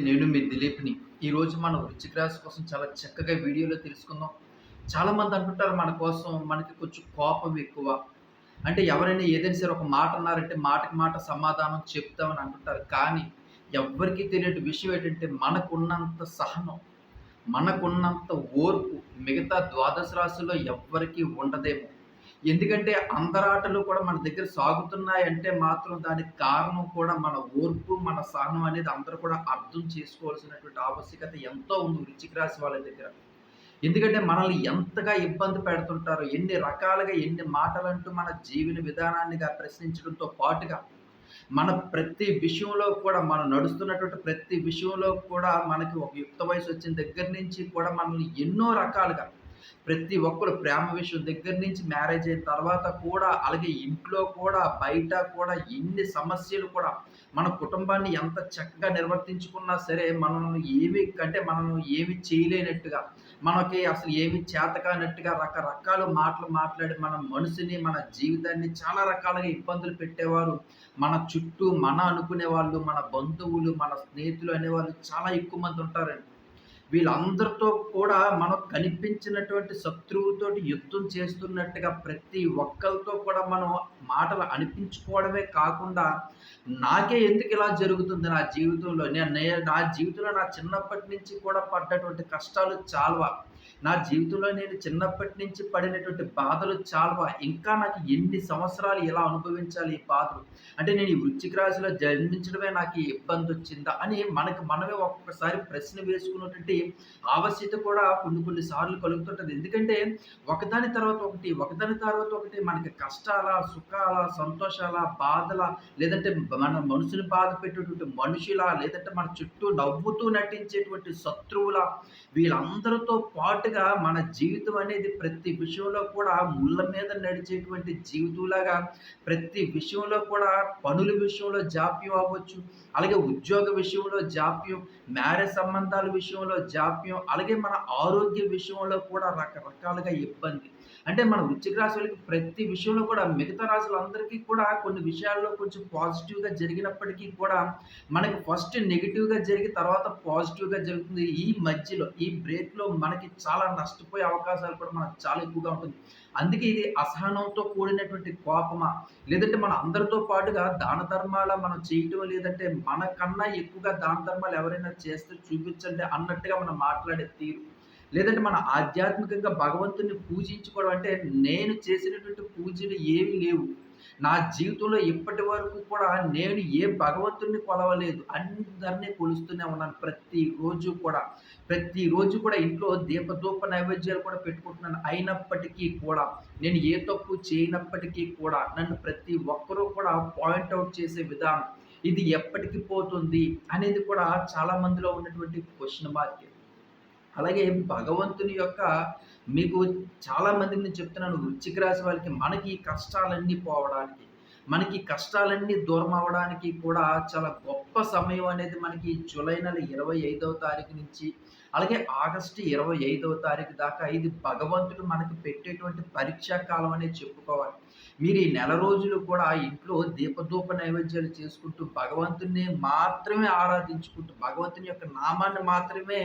నేను మీ దిలీప్‌ని. ఈరోజు మనం వృశ్చిక రాశి కోసం చాలా చక్కగా వీడియోలో తెలుసుకుందాం. చాలామంది అంటుంటారు మన కోసం మనకి కొంచెం కోపం ఎక్కువ. అంటే ఎవరైనా ఏదైనా సరే ఒక మాట అన్నారంటే మాటకి మాట సమాధానం చెప్తామని అంటుంటారు. కానీ ఎవరికీ తెలియని విషయం ఏంటంటే మనకున్నంత సహనం, మనకున్నంత ఓర్పు మిగతా ద్వాదశ రాశుల్లో ఎవ్వరికీ ఉండదేమో. ఎందుకంటే అందరాటలు కూడా మన దగ్గర సాగుతున్నాయంటే మాత్రం దానికి కారణం కూడా మన ఓర్పు, మన సహనం అనేది అందరూ కూడా అర్థం చేసుకోవాల్సినటువంటి ఆవశ్యకత ఎంతో ఉంది వృచ్చిక రాశి వాళ్ళ దగ్గర. ఎందుకంటే మనల్ని ఎంతగా ఇబ్బంది పెడుతుంటారో, ఎన్ని రకాలుగా ఎన్ని మాటలంటూ మన జీవన విధానాన్నిగా ప్రశ్నించడంతో పాటుగా, మన ప్రతి విషయంలో కూడా మనం నడుస్తున్నటువంటి ప్రతి విషయంలో కూడా మనకి ఒక యుక్త వయసు వచ్చిన దగ్గర నుంచి కూడా మనల్ని ఎన్నో రకాలుగా ప్రతి ఒక్కరు ప్రేమ విషయం దగ్గర నుంచి మ్యారేజ్ అయిన తర్వాత కూడా, అలాగే ఇంట్లో కూడా, బయట కూడా ఎన్ని సమస్యలు కూడా మన కుటుంబాన్ని ఎంత చక్కగా నిర్వర్తించుకున్నా సరే, మనల్ని ఏవి అంటే మనం ఏమి చేయలేనట్టుగా, మనకి అసలు ఏమి చేతకానట్టుగా రకరకాల మాటలు మాట్లాడి మన మనసుని, మన జీవితాన్ని చాలా రకాలుగా ఇబ్బందులు పెట్టేవారు మన చుట్టూ మన అనుకునే వాళ్ళు, మన బంధువులు, మన స్నేహితులు అనేవాళ్ళు చాలా ఎక్కువ మంది ఉంటారండి. వీళ్ళందరితో కూడా మనకు కనిపించినటువంటి శత్రువుతోటి యుద్ధం చేస్తున్నట్టుగా ప్రతి ఒక్కరితో కూడా మనం మాటలు అనిపించుకోవడమే కాకుండా, నాకే ఎందుకు ఇలా జరుగుతుంది నా జీవితంలో? నేను నా జీవితంలో నా చిన్నప్పటి నుంచి కూడా పడ్డటువంటి కష్టాలు చాలా నా జీవితంలో నేను చిన్నప్పటి నుంచి పడినటువంటి బాధలు చాలా. ఇంకా నాకు ఎన్ని సంవత్సరాలు ఎలా అనుభవించాలి ఈ బాధలు? అంటే నేను ఈ వృశ్చిక రాశిలో జన్మించడమే నాకు ఇబ్బంది వచ్చిందా? అని మనకు మనమే ఒక్కొక్కసారి ప్రశ్న వేసుకున్నటువంటి ఆవశ్యత కూడా కొన్ని కొన్ని సార్లు కలుగుతుంటుంది. ఎందుకంటే ఒకదాని తర్వాత ఒకటి, ఒకదాని తర్వాత ఒకటి మనకి కష్టాల సుఖాల సంతోషాల బాధలా లేదంటే మన మనసుని బాధ పెట్టేటువంటి మనుషులా, లేదంటే మన చుట్టూ నవ్వుతూ నటించేటువంటి శత్రువులా, వీళ్ళందరితో పాటుగా మన జీవితం అనేది ప్రతి విషయంలో కూడా ముళ్ళ మీద నడిచేటువంటి జీవితంలాగా ప్రతి విషయంలో కూడా పనుల విషయంలో జాప్యం అవ్వచ్చు. అలాగే ఉద్యోగ విషయంలో జాప్యం, మ్యారేజ్ సంబంధాల విషయంలో జాప్యం, అలాగే మన ఆరోగ్య విషయంలో కూడా రకరకాలుగా ఇబ్బంది. అంటే మన వృశ్చిక రాశులకి వాళ్ళకి ప్రతి విషయంలో కూడా మిగతా రాశులందరికీ కూడా కొన్ని విషయాల్లో కొంచెం పాజిటివ్‌గా జరిగినప్పటికీ కూడా, మనకి ఫస్ట్ నెగిటివ్గా జరిగి తర్వాత పాజిటివ్‌గా జరుగుతుంది. ఈ మధ్యలో ఈ బ్రేక్‌లో మనకి చాలా నష్టపోయే అవకాశాలు కూడా మనకు చాలా ఎక్కువగా ఉంటుంది. అందుకే ఇది అసహనంతో కూడినటువంటి కోపమా? లేదంటే మన అందరితో పాటుగా దాన ధర్మాల మనం చేయటం లేదంటే మనకన్నా ఎక్కువగా దాన ధర్మాలు ఎవరైనా చేస్తే చూపించండి అన్నట్టుగా మనం మాట్లాడే తీరు. లేదంటే మన ఆధ్యాత్మికంగా భగవంతుని పూజించుకోవడం అంటే నేను చేసినటువంటి పూజలు ఏమి లేవు. నా జీవితంలో ఇప్పటి వరకు కూడా నేను ఏ భగవంతుడిని కొలవలేదు. అందరిని కొలుస్తూనే ఉన్నాను ప్రతిరోజు కూడా. ప్రతిరోజు కూడా ఇంట్లో దీపధూప నైవేద్యాలు కూడా పెట్టుకుంటున్నాను. అయినప్పటికీ కూడా నేను ఏ తప్పు చేయనప్పటికీ కూడా నన్ను ప్రతి ఒక్కరూ కూడా పాయింట్ అవుట్ చేసే విధానం. ఇది ఎప్పటికి పోతుంది అనేది కూడా చాలా మందిలో ఉన్నటువంటి క్వశ్చన్ మార్కే. అలాగే భగవంతుని యొక్క మీకు చాలామందికి నేను చెప్తున్నాను వృశ్చిక రాశి వాళ్ళకి మనకి కష్టాలన్నీ పోవడానికి, మనకి కష్టాలన్నీ దూరం అవ్వడానికి కూడా చాలా గొప్ప సమయం అనేది మనకి జూలై నెల 25వ తారీఖు నుంచి అలాగే ఆగస్టు 25వ తారీఖు దాకా ఇది భగవంతుడు మనకు పెట్టేటువంటి పరీక్షా కాలం అనేది చెప్పుకోవాలి. మీరు ఈ నెల రోజులు కూడా ఇంట్లో దీపధూప నైవేద్యాలు చేసుకుంటూ భగవంతుని మాత్రమే ఆరాధించుకుంటూ, భగవంతుని యొక్క నామాన్ని మాత్రమే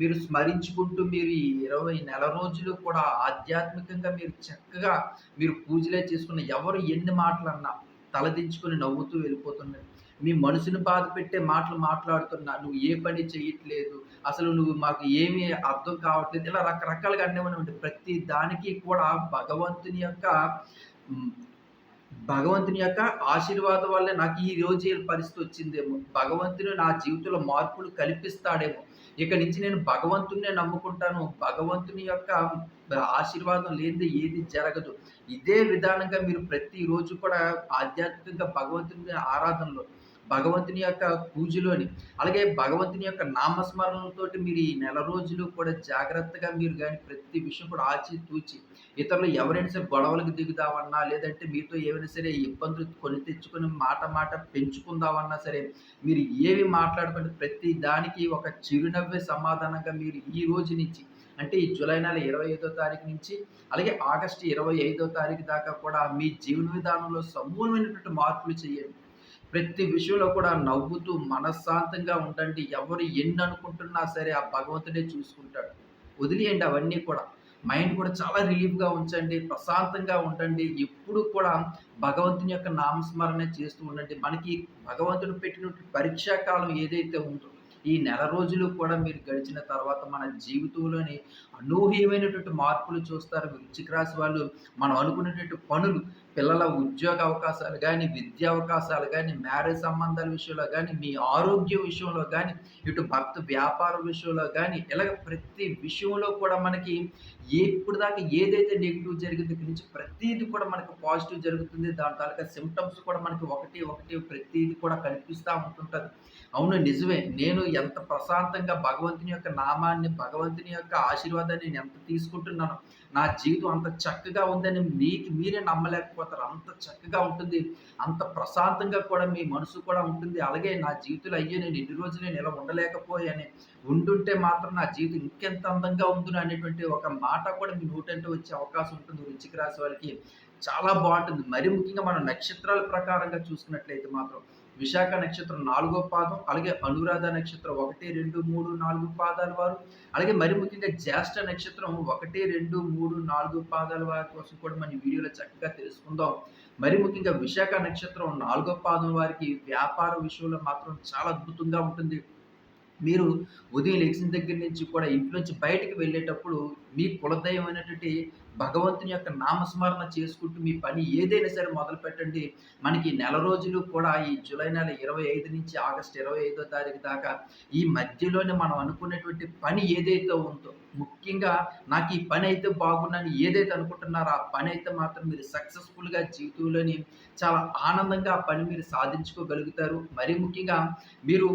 మీరు స్మరించుకుంటూ మీరు ఈ 20 నెల రోజులు కూడా ఆధ్యాత్మికంగా మీరు చక్కగా మీరు పూజలే చేసుకున్న ఎవరు ఎన్ని మాటలన్నా తలదించుకొని నవ్వుతూ వెళ్ళిపోతున్నారు. మీ మనసుని బాధపెట్టే మాటలు మాట్లాడుతున్నా, "నువ్వు ఏ పని చేయట్లేదు అసలు నువ్వు మాకు ఏమీ అర్థం కావట్లేదు." ఇలా రకరకాలుగా అనేవాడినమాట. ప్రతి దానికి కూడా భగవంతుని యొక్క భగవంతుని యొక్క ఆశీర్వాదం వల్లే నాకు ఈ రోజు పరిస్థితి వచ్చిందేమో. భగవంతుని నా జీవితంలో మార్పులు కల్పిస్తాడేమో. ఇక నుంచి నేను భగవంతునే నమ్ముకుంటాను. భగవంతుని యొక్క ఆశీర్వాదం లేనిదే ఏది జరగదు. ఇదే విధానంగా మీరు ప్రతిరోజు కూడా ఆధ్యాత్మికంగా భగవంతుని ఆరాధనలో, భగవంతుని యొక్క పూజలోని, అలాగే భగవంతుని యొక్క నామస్మరణలతో మీరు ఈ నెల రోజులు కూడా జాగ్రత్తగా మీరు కానీ ప్రతి విషయం కూడా ఆచితూచి ఇతరులు ఎవరైనా సరే గొడవలకు దిగుదామన్నా, లేదంటే మీతో ఏమైనా సరే ఇబ్బందులు కొని తెచ్చుకొని మాట మాట పెంచుకుందామన్నా సరే, మీరు ఏవి మాట్లాడుకుంటే ప్రతి దానికి ఒక చిరునవ్వే సమాధానంగా మీరు ఈ రోజు నుంచి అంటే ఈ జూలై నెల 25దో తారీఖు నుంచి అలాగే ఆగస్టు 25దో తారీఖు దాకా కూడా మీ జీవన విధానంలో సమూలమైనటువంటి మార్పులు చేయండి. ప్రతి విషయంలో కూడా నవ్వుతూ మనశ్శాంతంగా ఉండండి. ఎవరు ఎన్ని అనుకుంటున్నా సరే ఆ భగవంతుడే చూసుకుంటాడు. వదిలేయండి అవన్నీ కూడా. మైండ్ కూడా చాలా రిలీఫ్‌గా ఉంచండి. ప్రశాంతంగా ఉండండి. ఎప్పుడు కూడా భగవంతుని యొక్క నామస్మరణ చేస్తూ ఉండండి. మనకి భగవంతుడు పెట్టినటువంటి పరీక్షా కాలం ఏదైతే ఉందో, ఈ నెల రోజులు కూడా మీరు గడిచిన తర్వాత మన జీవితంలోని అనూహ్యమైనటువంటి మార్పులు చూస్తారు. వృచ్చిక రాశి వాళ్ళు మనం అనుకునేటటువంటి పనులు పిల్లల ఉద్యోగ అవకాశాలు కానీ విద్యా అవకాశాలు కానీ మ్యారేజ్ సంబంధాల విషయంలో కానీ మీ ఆరోగ్య విషయంలో కానీ ఇటు భక్త వ్యాపార విషయంలో కానీ ఇలాగ ప్రతి విషయంలో కూడా మనకి ఇప్పటిదాకా ఏదైతే నెగెటివ్ జరిగిందో గురించి నుంచి కూడా మనకు పాజిటివ్ జరుగుతుంది. దాని తాలూకా సిమ్టమ్స్ కూడా మనకి ఒకటి, ఒకటి ప్రతిదీ కూడా కనిపిస్తూ ఉంటుంటుంది అవును నిజమే. నేను ఎంత ప్రశాంతంగా భగవంతుని యొక్క నామాన్ని, భగవంతుని యొక్క ఆశీర్వాదాన్ని నేను ఎంత తీసుకుంటున్నాను నా జీవితం అంత చక్కగా ఉందని మీకు మీరే నమ్మలేకపోతారు. అంత చక్కగా ఉంటుంది. అంత ప్రశాంతంగా కూడా మీ మనసు కూడా ఉంటుంది. అలాగే నా జీవితంలో అయ్యో! నేను ఇన్ని రోజులు నేను ఇలా ఉండలేకపోయాను ఉండుంటే మాత్రం నా జీవితం ఇంకెంత అందంగా ఉందును అనేటువంటి ఒక మాట కూడా మీ నోటంటే వచ్చే అవకాశం ఉంటుంది వృచ్చిక రాశి వారికి చాలా బాగుంటుంది మరి ముఖ్యంగా మనం నక్షత్రాల ప్రకారంగా చూసుకున్నట్లయితే మాత్రం విశాఖ నక్షత్రం నాలుగో పాదం, అలాగే అనురాధ నక్షత్రం 1, 2, 3, 4 పాదాల వారు, అలాగే మరి ముఖ్యంగా జ్యేష్ఠ నక్షత్రం 1, 2, 3, 4 పాదాల వారి కోసం కూడా మన వీడియోలో చక్కగా తెలుసుకుందాం. మరి ముఖ్యంగా విశాఖ నక్షత్రం నాలుగో పాదం వారికి వ్యాపార విషయంలో మాత్రం చాలా అద్భుతంగా ఉంటుంది. మీరు ఉదయం లెగిసిన దగ్గర నుంచి కూడా ఇంట్లోంచి బయటికి వెళ్ళేటప్పుడు మీ కులదైవం అనేటువంటి భగవంతుని యొక్క నామస్మరణ చేసుకుంటూ మీ పని ఏదైనా సరే మొదలుపెట్టండి. మనకి నెల రోజులు కూడా ఈ జూలై నెల 25 నుంచి ఆగస్ట్ ఇరవై ఐదో తారీఖు దాకా ఈ మధ్యలోనే మనం అనుకున్నటువంటి పని ఏదైతే ఉందో, ముఖ్యంగా నాకు ఈ పని అయితే బాగుండని ఏదైతే అనుకుంటున్నారో, ఆ పని అయితే మాత్రం మీరు సక్సెస్‌ఫుల్‌గా జీవితంలోని చాలా ఆనందంగా ఆ పని మీరు సాధించుకోగలుగుతారు. మరీ ముఖ్యంగా మీరు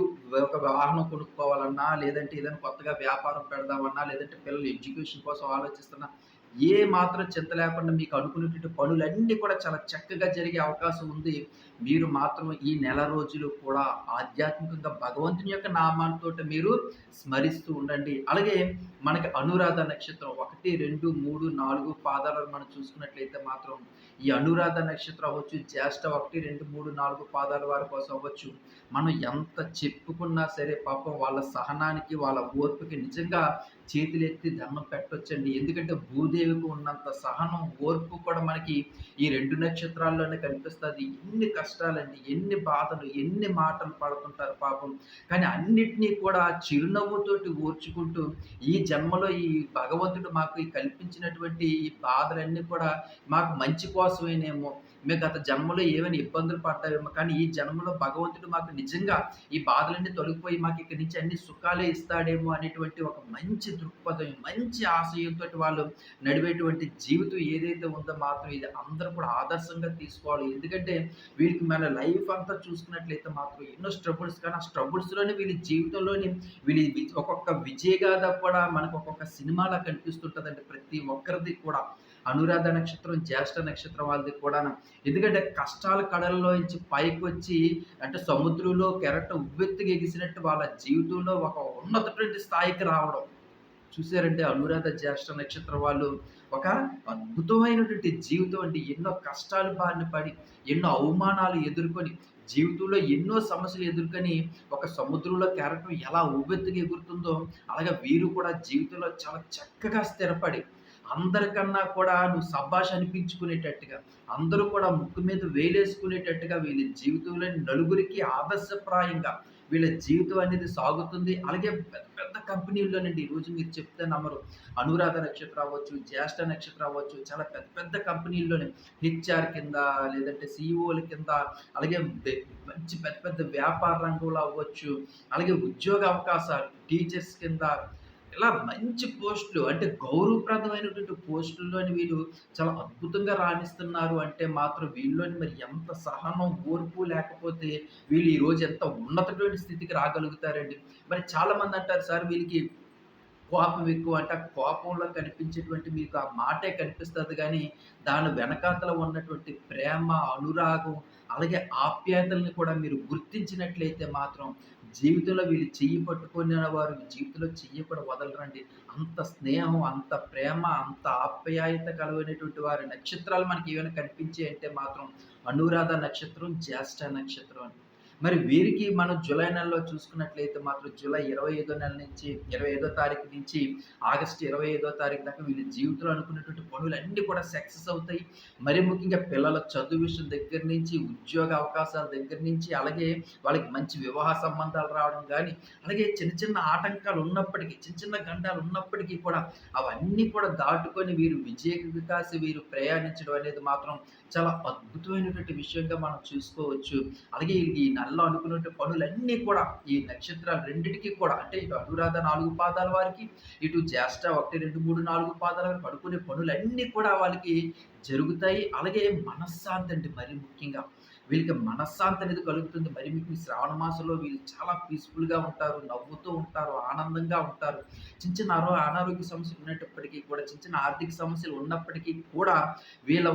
ఒక వాహనం కొనుక్కోవాలన్నా, లేదంటే ఏదైనా కొత్తగా వ్యాపారం పెడదామన్నా, లేదంటే పిల్లల ఎడ్యుకేషన్ కోసం ఆలోచిస్తున్నా ఏ మాత్రం చింత లేకుండా మీకు అనుకున్నటువంటి పనులన్నీ కూడా చాలా చక్కగా జరిగే అవకాశం ఉంది. మీరు మాత్రం ఈ నెల రోజులు కూడా ఆధ్యాత్మికంగా భగవంతుని యొక్క నామాలతో మీరు స్మరిస్తూ ఉండండి. అలాగే మనకి అనురాధ నక్షత్రం 1, 2, 3, 4 పాదాలను మనం చూసుకున్నట్లయితే మాత్రం ఈ అనురాధ నక్షత్రం అవ్వచ్చు, జ్యేష్ఠ 1, 2, 3, 4 పాదాల వారి కోసం అవ్వచ్చు. మనం ఎంత చెప్పుకున్నా సరే పాపం వాళ్ళ సహనానికి, వాళ్ళ ఓర్పుకి నిజంగా చేతులెత్తి దండం పెట్టొచ్చండి. ఎందుకంటే భూదేవికి ఉన్నంత సహనం, ఓర్పు కూడా మనకి ఈ రెండు నక్షత్రాల్లోనే కనిపిస్తది. ఎన్ని కష్టాలండి, ఎన్ని బాధలు, ఎన్ని మాటలు పడుతుంటారు పాపం. కానీ అన్నిటిని కూడా చిరునవ్వుతోటి ఓర్చుకుంటూ ఈ జన్మలో ఈ భగవంతుడు మాకు కల్పించినటువంటి ఈ బాధలన్నీ కూడా మాకు మంచి కోసమేనేమో. మేము గత జన్మలో ఏమైనా ఇబ్బందులు పడ్డామేమో కానీ ఈ జన్మలో భగవంతుడు మాకు నిజంగా ఈ బాధలన్నీ తొలగిపోయి మాకు ఇక్కడి నుంచి అన్ని సుఖాలే ఇస్తాడేమో అనేటువంటి ఒక మంచి దృక్పథం, మంచి ఆశయంతోటి వాళ్ళు నడిపేటువంటి జీవితం ఏదైతే ఉందో మాత్రం ఇది అందరూ కూడా ఆదర్శంగా తీసుకోవాలి. ఎందుకంటే వీళ్ళకి మన లైఫ్ అంతా చూసుకున్నట్లయితే మాత్రం ఎన్నో స్ట్రగుల్స్ కానీ ఆ స్ట్రగుల్స్‌లోనే వీళ్ళ జీవితంలోని వీళ్ళ ఒక్కొక్క విజయగాథ కూడా మనకు ఒక్కొక్క సినిమాలా కనిపిస్తుంటుందండి ప్రతి ఒక్కరిది కూడా. అనురాధ నక్షత్రం, జ్యేష్ఠ నక్షత్రం వాళ్ళది కూడా ఎందుకంటే కష్టాల కడల్లోంచి వచ్చి అంటే సముద్రంలో కెరటం ఉవ్వెత్తుగా ఎగిసినట్టు వాళ్ళ జీవితంలో ఒక ఉన్నతటువంటి స్థాయికి రావడం. చూసారంటే అనురాధ జ్యేష్ఠ నక్షత్రం వాళ్ళు ఒక అద్భుతమైనటువంటి జీవితం అంటే ఎన్నో కష్టాలు బారిన పడి, ఎన్నో అవమానాలు ఎదుర్కొని, జీవితంలో ఎన్నో సమస్యలు ఎదుర్కొని, ఒక సముద్రంలో కెరటం ఎలా ఉవ్వెత్తుగా ఎగురుతుందో, అలాగే వీరు కూడా జీవితంలో చాలా చక్కగా స్థిరపడి, అందరికన్నా కూడా నువ్వు సబ్బాష్ అనిపించుకునేటట్టుగా, అందరూ కూడా ముక్కు మీద వేలేసుకునేటట్టుగా వీళ్ళ జీవితంలోని నలుగురికి ఆదర్శప్రాయంగా వీళ్ళ జీవితం అనేది సాగుతుంది. అలాగే పెద్ద పెద్ద కంపెనీల్లోనండి ఈరోజు మీరు చెప్తే నమ్మరు. అనురాధ నక్షత్రం అవ్వచ్చు, జ్యేష్ఠ నక్షత్రం అవ్వచ్చు, చాలా పెద్ద పెద్ద కంపెనీల్లోనే హెచ్ఆర్ కింద లేదంటే సిఇఓల కింద అలాగే మంచి పెద్ద పెద్ద వ్యాపార రంగంలో అవ్వచ్చు, అలాగే ఉద్యోగ అవకాశాలు టీచర్స్ కింద ఇలా మంచి పోస్టులు. అంటే గౌరవప్రదమైనటువంటి పోస్టుల్లోని వీళ్ళు చాలా అద్భుతంగా రాణిస్తున్నారు. అంటే మాత్రం వీళ్ళలోని మరి ఎంత సహనం, ఓర్పు లేకపోతే వీళ్ళు ఈరోజు ఎంత ఉన్నతటువంటి స్థితికి రాగలుగుతారండి. మరి చాలామంది అంటారు సార్ వీళ్ళకి కోపం ఎక్కువ. అంటే ఆ కోపంలో కనిపించేటువంటి మీకు ఆ మాటే కనిపిస్తుంది కానీ దాని వెనకాతల ఉన్నటువంటి ప్రేమ, అనురాగం, అలాగే ఆప్యాయతల్ని కూడా మీరు గుర్తించినట్లయితే మాత్రం జీవితంలో వీళ్ళు చెయ్యి పట్టుకున్న వారు జీవితంలో చెయ్యి కూడా వదలరండి. అంత స్నేహం, అంత ప్రేమ, అంత ఆప్యాయత కలవైనటువంటి వారి నక్షత్రాలు మనకి ఏమైనా కనిపించాయంటే మాత్రం అనురాధ నక్షత్రం, జ్యేష్ఠ నక్షత్రం అని మరి వీరికి మనం జూలై నెలలో చూసుకున్నట్లయితే మాత్రం జూలై ఇరవై ఐదో నెల నుంచి ఇరవై ఐదో తారీఖు నుంచి ఆగస్టు ఇరవై ఐదో తారీఖు దాకా వీళ్ళ జీవితంలో అనుకున్నటువంటి పనులన్నీ కూడా సక్సెస్ అవుతాయి. మరి ముఖ్యంగా పిల్లల చదువు విషయం దగ్గర నుంచి ఉద్యోగ అవకాశాల దగ్గర నుంచి అలాగే వాళ్ళకి మంచి వివాహ సంబంధాలు రావడం కానీ అలాగే చిన్న చిన్న ఆటంకాలు ఉన్నప్పటికీ చిన్న చిన్న గండాలు ఉన్నప్పటికీ కూడా అవన్నీ కూడా దాటుకొని వీరు విజయ వికాసి వీరు ప్రయాణించడం అనేది మాత్రం చాలా అద్భుతమైనటువంటి విషయంగా మనం చూసుకోవచ్చు. అలాగే ఈ నెలలో అనుకునే పనులన్నీ కూడా ఈ నక్షత్రాలు రెండింటికి కూడా అంటే ఇటు అనురాధ నాలుగు పాదాల వారికి ఇటు జ్యేష్ఠ ఒకటి రెండు మూడు నాలుగు పాదాల వారికి అనుకునే పనులన్నీ కూడా వాళ్ళకి జరుగుతాయి. అలాగే మనశ్శాంతి అండి మరి ముఖ్యంగా వీళ్ళకి మనశ్శాంతి అనేది కలుగుతుంది. మరి మీకు ఈ శ్రావణ మాసంలో వీళ్ళు చాలా పీస్ఫుల్గా ఉంటారు నవ్వుతూ ఉంటారు ఆనందంగా ఉంటారు. చిన్న చిన్న అరో అనారోగ్య సమస్యలు ఉన్నప్పటికీ కూడా చిన్న చిన్న ఆర్థిక సమస్యలు ఉన్నప్పటికీ కూడా వీళ్ళ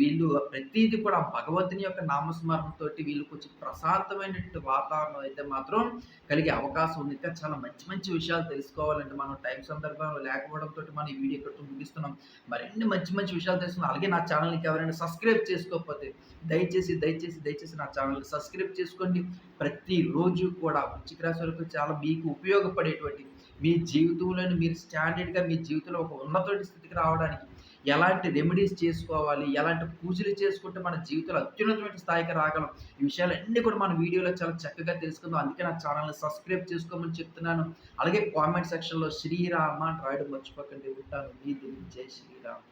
వీళ్ళు ప్రతిదీ కూడా భగవంతుని యొక్క నామస్మరణతో వీళ్ళు కొంచెం ప్రశాంతమైనటువంటి వాతావరణం అయితే మాత్రం కలిగే అవకాశం ఉంది. ఇంకా చాలా మంచి మంచి విషయాలు తెలుసుకోవాలంటే మనం టైం సందర్భంలో లేకపోవడంతో మనం ఈ వీడియో ఇక్కడ ముగిస్తున్నాం. మరిన్ని మంచి మంచి విషయాలు తెలుసుకున్నాం అలాగే నా ఛానల్కి ఎవరైనా సబ్స్క్రైబ్ చేసుకోకపోతే దయచేసి దయచేసి దయచేసి నా ఛానల్ సబ్స్క్రైబ్ చేసుకోండి. ప్రతిరోజు కూడా వృచ్చిక రాశి వరకు చాలా మీకు ఉపయోగపడేటువంటి మీ జీవితంలోని మీరు స్టాండర్డ్గా మీ జీవితంలో ఒక ఉన్నతమైన స్థితికి రావడానికి ఎలాంటి రెమెడీస్ చేసుకోవాలి ఎలాంటి పూజలు చేసుకుంటే మన జీవితంలో అత్యున్నతమైన స్థాయికి రాగలం ఈ విషయాలన్నీ కూడా మన వీడియోలో చాలా చక్కగా తెలుసుకుందాం. అందుకే నా ఛానల్ని సబ్స్క్రైబ్ చేసుకోమని చెప్తున్నాను. అలాగే కామెంట్ సెక్షన్లో శ్రీరామ అని రాయడం మర్చిపోకండి. ఉంటాను. మీ దిల్ జై శ్రీరామ్.